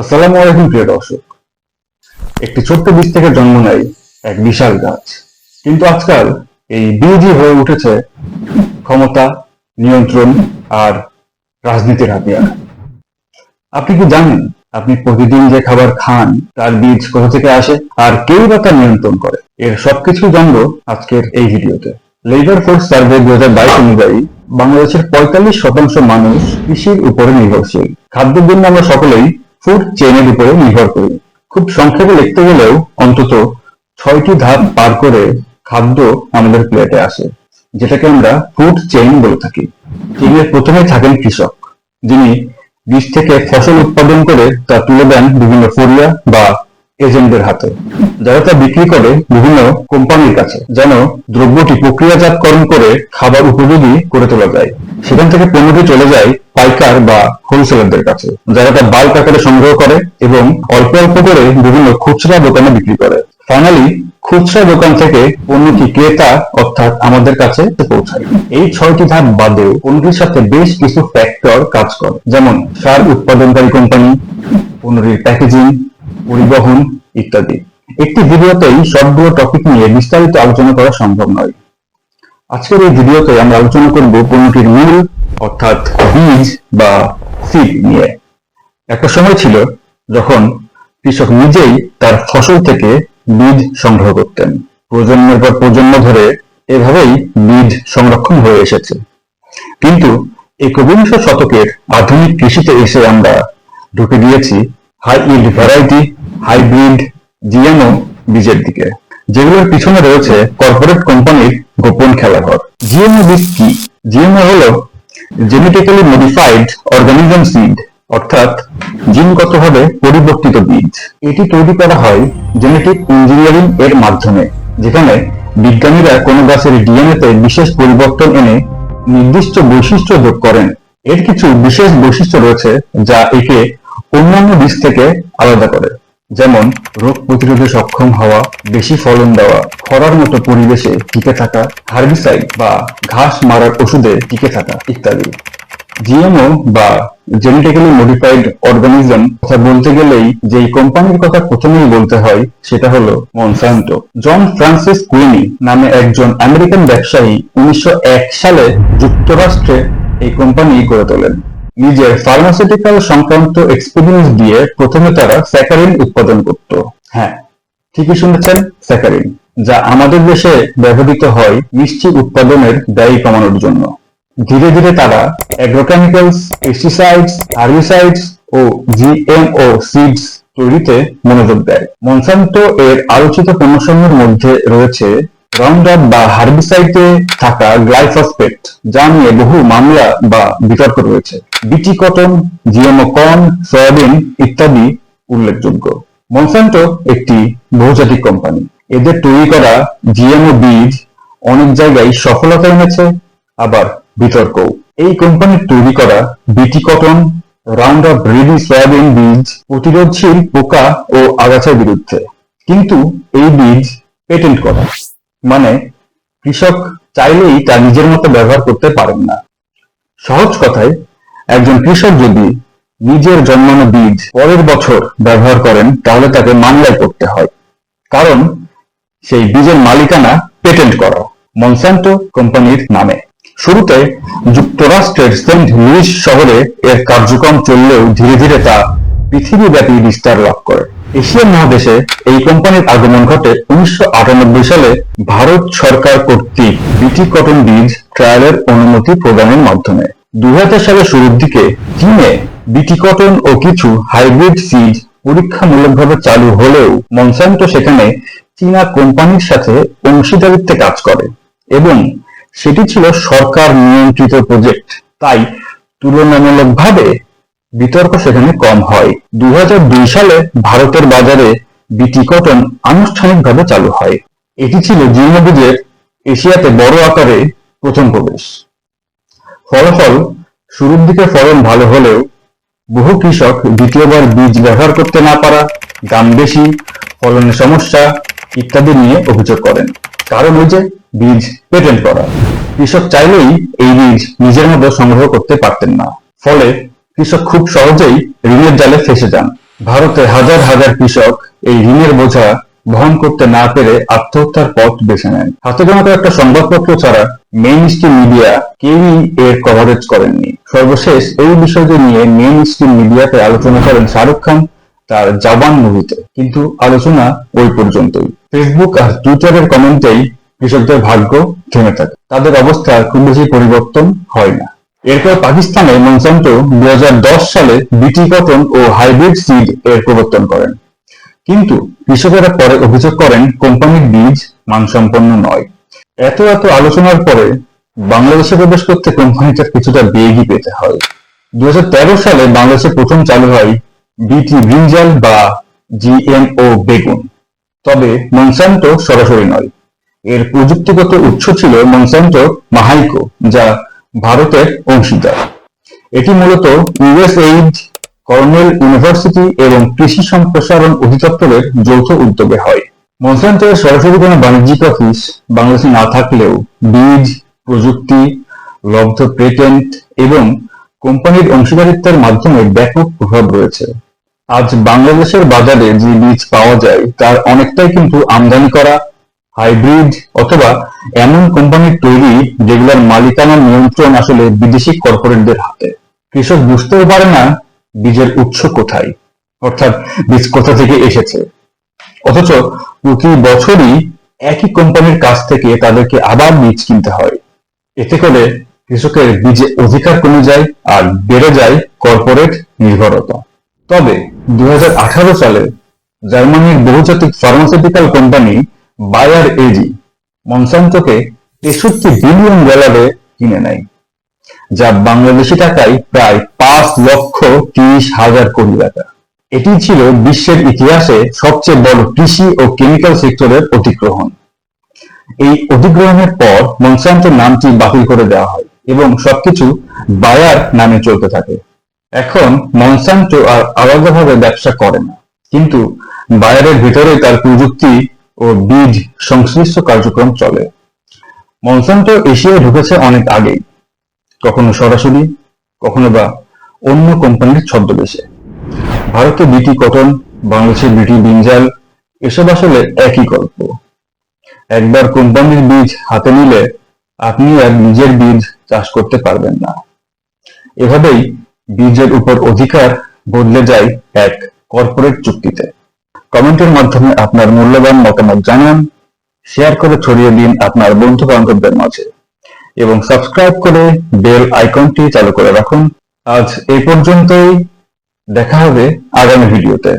আসসালামু আলাইকুম, প্রিয় দর্শক। একটি ছোট্ট বীজ থেকে জন্ম নেয় এক বিশাল গাছ। কিন্তু আজকাল এই বীজই হয়ে উঠেছে ক্ষমতা, নিয়ন্ত্রণ আর রাজনীতির হাতিয়ার। আপনি কি জানেন আপনি প্রতিদিন যে খাবার খান, তার বীজ কোথা থেকে আসে আর কেউ বা তা নিয়ন্ত্রণ করে? এর সবকিছু জানব আজকের এই ভিডিওতে। লেবার ফোর্স সার্ভে দু হাজার বাইশ অনুযায়ী, বাংলাদেশের পঁয়তাল্লিশ শতাংশ মানুষ কৃষির উপরে নির্ভরশীল। খাদ্যের জন্য আমরা সকলেই ফুড চেইনের উপরে নির্ভর করি। খুব সংক্ষেপে লিখতে গেলেও অন্তত ছয়টি ধাপ পার করে খাদ্য আমাদের প্লেটে আসে, যেটাকে আমরা ফুড চেইন বলে থাকি। তিনি প্রথমে থাকেন কৃষক, যিনি বীজ থেকে ফসল উৎপাদন করে তা তুলে দেন বিভিন্ন ফরিয়া বা এজেন্টদের হাতে। যারা তা বিক্রি করে বিভিন্ন কোম্পানির কাছে, যেন দ্রব্যটি প্রক্রিয়াজাতকরণ করে খাবার উপযোগী করে তোলা যায়। সেখান থেকে পণ্যটি চলে যায় পাইকার বা হোলসেলারদের কাছে, যারা তা বাল্ক আকারে সংগ্রহ করে এবং অল্প অল্প করে বিভিন্ন খুচরা দোকানে বিক্রি করে। ফাইনালি খুচরা দোকান থেকে পণ্যটি ক্রেতা, অর্থাৎ আমাদের কাছে পৌঁছায়। এই ছয়টি ধাপ বাদেও পণ্যটির সাথে বেশ কিছু ফ্যাক্টর কাজ করে। যেমন সার উৎপাদনকারী কোম্পানি, পণ্যটির প্যাকেজিং পরিবহন ইত্যাদি। একটি ভিডিওতেই সবগুলো টপিক নিয়ে বিস্তারিত আলোচনা করা সম্ভব নয়। আজকের এই ভিডিওতে আমরা আলোচনা করব পণ্যটির মূল, অর্থাৎ বীজ বা সিড নিয়ে। একটা সময় ছিল যখন কৃষক নিজেই তার ফসল থেকে বীজ সংগ্রহ করতেন। প্রজন্মের পর প্রজন্ম ধরে এভাবেই বীজ সংরক্ষণ হয়ে এসেছে। কিন্তু একবিংশ শতকের আধুনিক কৃষিতে এসে আমরা ঢুকে দিয়েছি high yield variety hybrid GMO বীজের দিকে, যেগুলোর পিছনে রয়েছে কর্পোরেট কোম্পানির গোপন খেলাঘর। জিএমও বীজ কি? জিএমও হলো জেনেটিক্যালি মডিফাইড অর্গানিজম সিড অর্থাৎ জিনগতভাবে পরিবর্তিত বীজ। এটি তৈরি করা হয় জেনেটিক ইঞ্জিনিয়ারিং এর মাধ্যমে, যেখানে বিজ্ঞানীরা কোনো গাছের ডিএনএ তে বিশেষ পরিবর্তন এনে নির্দিষ্ট বৈশিষ্ট্য যোগ করেন। এর কিছু বিশেষ বৈশিষ্ট্য রয়েছে যা একে অন্যান্য বীজ থেকে আলাদা করে। যেমন, রোগ প্রতিরোধে সক্ষম হওয়া, বেশি ফলন দেওয়া, খরার মতো পরিবেশে টিকে থাকা, হার্বিসাইড বা ঘাস মারার ওষুধে টিকে থাকা ইত্যাদি। জিএমও বা জেনেটিক্যালি মডিফাইড অর্গানিজম কথা বলতে গেলেই যেই কোম্পানির কথা প্রথমেই বলতে হয়, সেটা হলো মনসান্টো। জন ফ্রান্সিস কুইনি নামে একজন আমেরিকান ব্যবসায়ী উনিশশো এক সালে যুক্তরাষ্ট্রে এই কোম্পানি গড়ে তোলেন। নিজের ফার্মাসিউটিক্যাল সংক্রান্ত এক্সপিরিয়েন্স দিয়ে প্রথমে তারা স্যাকারিন উৎপাদন করত। হ্যাঁ। ঠিকই শুনেছেন? স্যাকারিন যা আমাদের দেশে ব্যবহৃত হয় মিষ্টি উৎপাদনের ব্যয় কমানোর জন্য। ধীরে ধীরে তারা অ্যাগ্রোকেমিক্যালস পেস্টিসাইডস হার্বিসাইডস ও জিএমও সিডস তৈরিতে মনোযোগ দেয়। মনসান্ত এর আলোচিত পণ্যসমূহের মধ্যে রয়েছে রাউন্ডআপ বা হার্বিসাইডে থাকা গ্লাইফসফেট যা নিয়ে বহু মামলা বা বিতর্ক রয়েছে। বিটি কটন, জিএমও কর্ন, সয়াবিন ইত্যাদি উল্লেখযোগ্য। মনসান্টো একটি বহুজাতিক কোম্পানি। এদের তৈরি করা জিএমও বীজ অনেক জায়গায় সফলতা এনেছে, আবার বিতর্কও। এই কোম্পানির তৈরি করা BT cotton round up ready soybean বীজ প্রতিরোধশীল পোকা ও আগাছার বিরুদ্ধে। কিন্তু এই বীজ পেটেন্ট করা। মানে কৃষক চাইলেই তা নিজের মতো ব্যবহার করতে পারেন না। সহজ কথায়, একজন কৃষক যদি নিজের জন্মানো বীজ পরের বছর ব্যবহার করেন, তাহলে তাকে মামলায় করতে হয়। কারণ সেই বীজের মালিকানা পেটেন্ট করা, মনসান্টো কোম্পানির নামে। শুরুতে যুক্তরাষ্ট্রের সেন্ট লুইস শহরে এর কার্যক্রম চললেও ধীরে ধীরে তা পৃথিবীব্যাপী বিস্তার লাভ করে। এশিয়া মহাদেশে এই কোম্পানির আগমন ঘটে উনিশশো আটানব্বই সালে ভারত সরকার কর্তৃক বিটি কটন বীজ ট্রায়ালের অনুমতি প্রদানের মাধ্যমে। দুই হাজার সালের শুরুর দিকে চীনে বিটি কটন ও কিছু হাইব্রিড সিড পরীক্ষামূলকভাবে চালু হলেও মনসান্ত সেখানে চীনা কোম্পানির সাথে অংশীদারিত্বে কাজ করে এবং সেটি ছিল সরকার নিয়ন্ত্রিত প্রজেক্ট তাই তুলনামূলকভাবে বিতর্ক সেখানে কম হয়। দুই হাজার দুই সালে ভারতের বাজারে বিটি কটন আনুষ্ঠানিকভাবে চালু হয়। এটি ছিল জিম্বাবুয়ের এশিয়াতে বড় আকারে প্রথম প্রবেশ। ফলাফল, শুরুর দিকে ফলন ভালো হলেও বহু কৃষক দ্বিতীয়বার বীজ ব্যবহার করতে না পারা, দাম বেশি, ফলনের সমস্যা ইত্যাদি নিয়ে অভিযোগ করেন। কারণ ওই যে বীজ পেটেন্ট করা। কৃষক চাইলেই এই বীজ নিজের মতো সংগ্রহ করতে পারতেন না। ফলে কৃষক খুব সহজেই ঋণের জালে ফেসে যান। ভারতে হাজার হাজার কৃষক এই ঋণের বোঝা বহন করতে না পেরে আত্মহত্যার পথ বেছে নেন। হাতে গোনা একটা সংবাদপত্র ছাড়া মেইন স্ট্রিম মিডিয়া কেউই এর কভারেজ করেননি। সর্বশেষ এই বিষয়টি নিয়ে মেইন স্ট্রিম মিডিয়াতে আলোচনা করেন শাহরুখ খান তার জাবান মুভিতে। কিন্তু আলোচনা ওই পর্যন্তই। ফেসবুক আর টুইটারের কমেন্টেই কৃষকদের ভাগ্য থেমে থাকে। তাদের অবস্থা খুব বেশি পরিবর্তন হয় না। এরপর পাকিস্তানে মনসান্টো দু হাজার দশ সালে বিটি কটন ও হাইব্রিড সিড এর প্রবর্তন করেন। কিন্তু কৃষকেরা পরে অভিযোগ করেন, কোম্পানির বীজ মানসম্পন্ন নয়। এত এত আলোচনার পরে বাংলাদেশে প্রবেশ করতে কোম্পানিটার কিছুটা বেগই পেতে হয়। দু হাজার তেরো সালে বাংলাদেশে প্রথম চালু হয় বিটি ব্রিঞ্জাল বা জিএমও বেগুন। তবে মনসান্টো সরাসরি নয়। এর প্রযুক্তিগত উৎস ছিল মনসান্টো মাহাইকো, যা ভারতের অংশীদার। এটি মূলত ইউএসএইড কর্নেল ইউনিভার্সিটি এবং কৃষি সম্প্রসারণ অধিদপ্তরের যৌথ উদ্যোগে হয়। মনসান্টোর সরাসরি কোনো বাণিজ্যিক অফিস বাংলাদেশে না থাকলেও বীজ, প্রযুক্তি, লব্ধ পেটেন্ট এবং কোম্পানির অংশীদারিত্বের মাধ্যমে ব্যাপক প্রভাব রয়েছে। আজ বাংলাদেশের বাজারে যে বীজ পাওয়া যায়, তার অনেকটাই কিন্তু আমদানি করা হাইব্রিড অথবা এমন কোম্পানির তৈরি যেগুলোর মালিকানা নিয়ন্ত্রণ আসলে বিদেশি কর্পোরেটদের হাতে। কৃষক বুঝতেও পারে না বীজের উৎস কোথায়, অর্থাৎ বীজ কোথা থেকে এসেছে। অথচ প্রতি বছরই একই কোম্পানির কাছ থেকে তাদেরকে আবার বীজ কিনতে হয়। এতে করে কৃষকের বীজে অধিকার কমে যায় আর বেড়ে যায় কর্পোরেট নির্ভরতা। তবে দু হাজার আঠারো সালে জার্মানির বহুজাতিক ফার্মাসিউটিক্যাল কোম্পানি বায়ার এজি মনসান্টোকে তেষট্টি বিলিয়ন ডলারে কিনে নেয়, যা বাংলাদেশি টাকায় প্রায় পাঁচ লক্ষ তিরিশ হাজার কোটি টাকা। এটি ছিল বিশ্বের ইতিহাসে সবচেয়ে বড় কৃষি ও কেমিক্যাল সেক্টরের অধিগ্রহণ এই অধিগ্রহণের পর মনসান্টোর নামটি বাতিল করে দেওয়া হয় এবং সবকিছু বায়ার নামে চলতে থাকে। এখন মনসান্টো আর আলাদাভাবে ব্যবসা করে না, কিন্তু বায়ারের ভিতরে তার প্রযুক্তি ও বীজ সংশ্লিষ্ট কার্যক্রম চলে। মনসান্টো এশিয়ায় ঢুকেছে অনেক আগেই। কখনো সরাসরি, কখনো বা অন্য কোম্পানির ছদ্মবেশে। ভারতে বিটি কটন, বাংলাদেশের বিটি বিঞ্জাল এসব আসলে একই গল্প। একবার কোম্পানির বীজ হাতে নিলে আপনি আর নিজের বীজ চাষ করতে পারবেন না। এভাবেই বীজের উপর অধিকার বদলে যায় এক কর্পোরেট চুক্তিতে। কমেন্টের মাধ্যমে আপনার মূল্যবান মতামত জানান, শেয়ার করে ছড়িয়ে দিন আপনার বন্ধু বান্ধবদের মাঝে, এবং সাবস্ক্রাইব করে বেল আইকনটি চালু করে রাখুন। আজ এই পর্যন্তই, দেখা হবে আগামী ভিডিওতে।